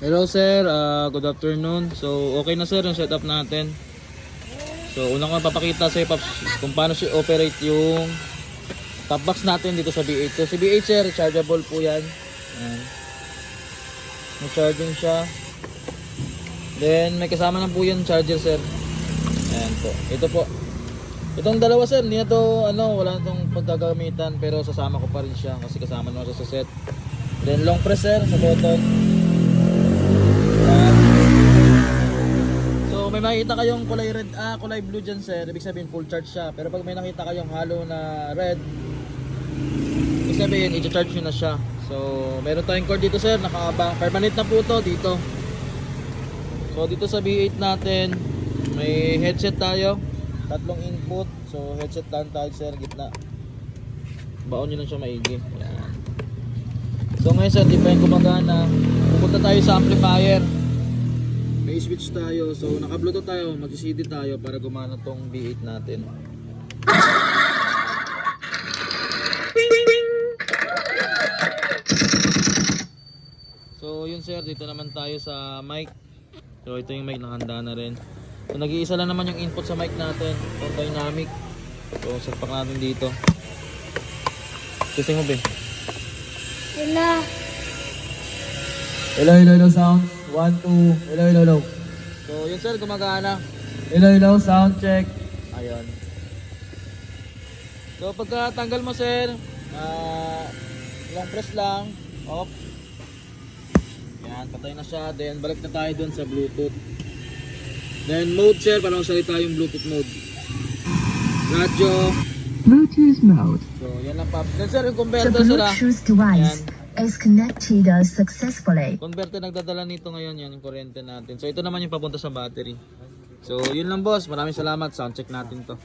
Hello sir, Ah, good afternoon. So okay na sir yung setup natin. So unang ko papakita sa Paps kung paano si operate yung top box natin dito sa B8. So si B8 sir, rechargeable po yan. Ayan. May charging siya. Then may kasama lang po yan charger sir. Ayan po. Ito po. Itong dalawa sir, hindi na to ano, wala na tong pagkagamitan pero sasama ko pa rin siya kasi kasama naman siya sa set. Then long press sir sa button. Ayan. Makikita kayong kulay red, ah kulay blue dyan sir, ibig sabihin full charge siya. Pero pag may nakita kayong halo na red, ibig sabihin i-charge nyo na siya. So meron tayong cord dito sir, nakaaba. Permanent na po to dito. So dito sa B8 natin, may headset tayo. Tatlong input. So headset lang tayo sir, gitna. Baon nyo lang siya maigi. Ayan. So ngayon sir, di pa yung gumagana. Pupunta tayo sa amplifier. May switch tayo. So naka-bluetooth tayo, mag-CD tayo para gumana tong B8 natin. So yun sir, dito naman tayo sa mic. So ito yung mic nakahanda na rin. So nag-iisa lang naman yung input sa mic natin. So dynamic. So sagpak natin dito. Testing mo ba? Hello. Hello, hello, hello, sound. One, two. Hello, hello, hello. So yun sir, gumagana. Hello, hello, sound check. Ayun. So pagka tanggal mo sir, ah long press lang, off. Yan, patay na siya. Then balik na tayo dun sa Bluetooth. Then mode sir, para magsalita yung Bluetooth mode. Radyo. Bluetooth mode. So yan lang pa. Then sir, yung The converter sir ah. Bluetooth device is connected successfully. Converter nagdadala nito ngayon yan yung kuryente natin. So ito naman yung papunta sa battery. So yun lang boss, maraming salamat. Sound check natin to.